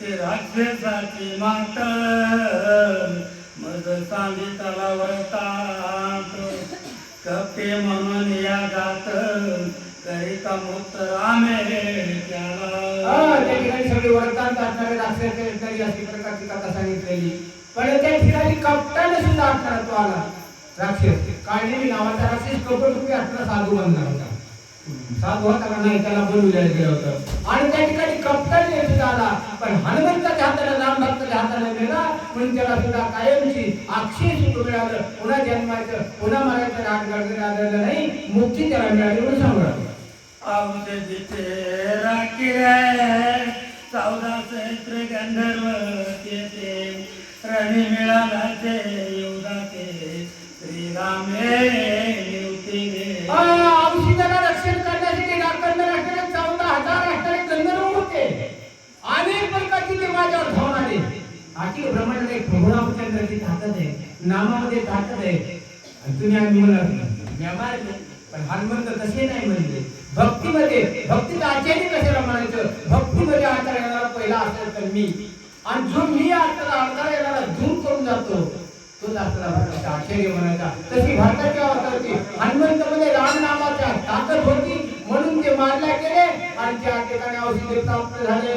ते राक्षसाची मात मज सांगी तलावर ताट कपे म्हणून या गात करिता मुक्त रामे त्या ठिकाणी सगळी वरदान असणारे राक्षस तरी अशी प्रकारची कथा सांगितलेली. पण त्या ठिकाणी कपटाने सुद्धा असणार तो आला. राक्षस काळजी नावाचा राक्षस कपट रुपी असणारा साधू बनला होता. साधू होता नाही त्याला बोलवलेलं गेलं होतं. आणि त्या ठिकाणी कपटाने सुद्धा आला. पण हनुमंताच्या हाताला राम भक्ताच्या हाताला मिळाला म्हणून त्याला सुद्धा कायमची अक्षय सुख मिळालं. पुन्हा जन्माचं पुन्हा मरायचं राग गडगड आलेलं नाही. मुक्ती त्याला मिळाली म्हणून सांगू लागलो. औषधीचे राखिले चौदा चैत्र गंधर्व येते. रणी मिळाला ते करण्याची ताकद आहे. नामामध्ये ताकद आहे. तुम्ही आम्ही म्हणत व्यवहार पण हनुमंत तसे नाही म्हणले. भक्तीमध्ये भक्तीचं आचार्य कशाला म्हणायचं? भक्तीमध्ये आचार येणारा पहिला असेल तर मी. आणि जो मी आपल्याला आचार येणारा दूर करून जातो तोच आपला भक्ताचा आचार्य म्हणायचा. तशी भारताच्या अवतारची हनुमंतमध्ये राम नामाच्या ताकद होती. म्हणून ते मारल्या गेले आणि त्या ठिकाणी औषधे प्राप्त झाले.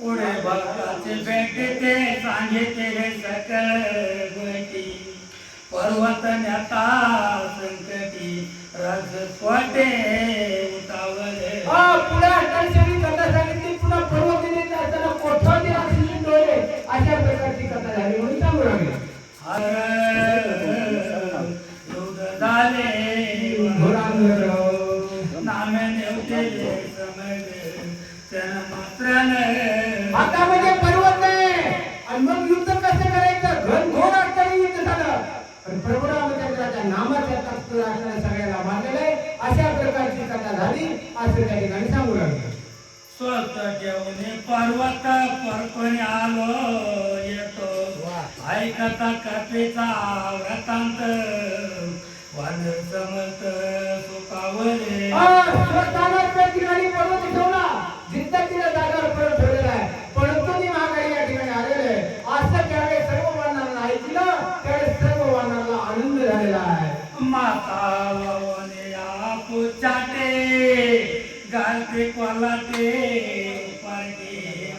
पुढे भक्ताचे भेटे ते सांगितले सकळ गोष्टी पर्वत नेता संकटी रज स्वटे उतावले. पुढे सगळी कथा सांगितली पुन्हा पर्वतीने असताना कोठावती राक्षसी डोळे अशा प्रकारची कथा झाली म्हणून सांगू लागले. हर झाले आता म्हणजे पर्वत आहे आणि मग युद्ध कसं करायचं? घनघोर अडचणी युद्ध झालं. पण प्रभू रामचंद्राच्या नामाच्या तत्व असणाऱ्या सगळ्याला मानलेलं आहे. अशा प्रकारची कथा झाली. असं त्या ठिकाणी सांगू लागले. स्वतः घेऊन पर्वत परतून आलो येतो. ऐकता कथेचा व्रतांत वन समत सुखावले. स्वतःला त्या ठिकाणी पर्वत ठेवला जिद्द तिला जागेवर परत ठेवलेला आहे परंतु ती महागाई या ठिकाणी आलेलं असं त्यावेळेस सर्व वर्णांना ऐकलं त्यावेळेस सर्व वर्णांना आनंद झालेला आहे. माता वने आपू चाटे गालते कोलाटे पाटे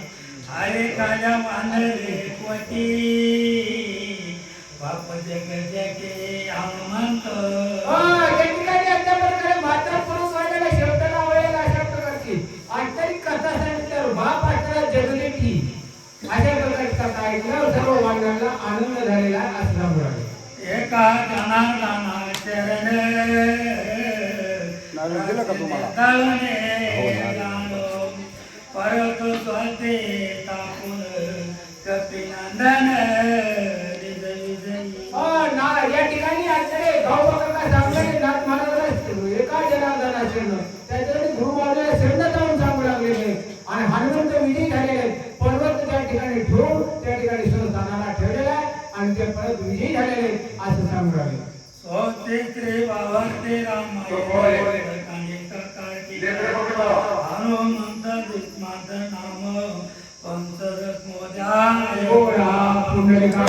अरे काल्या मानरे कोटी. बाप जग जगे हनुमंत ऐकल्यावर सर्व वर्णांना आनंद झालेला आहे असं सांगू लागले. एका जनार्दना चरण नारळ दिलं का तुम्हाला? परत स्वते तापून कपिनंदन निज विजयी अ, ना- या ठिकाणी आजकडे गाव काका सांगणारे नाथ महाराजाला एका जनार्दना शरण त्याच्याकडे गुरु बाबाला शरण जाऊन सांगू लागलेले आणि हनुमंत विजयी झालेले आहेत. पर्वत त्या ठिकाणी ठेवून त्या ठिकाणी संस्थानाला ठेवलेला आहे आणि ते परत विजयी झालेले असं सांगू लागले. बावरते हनुमंत दुष्मात नाम पंचरस मोजा गोरा पुंडलिका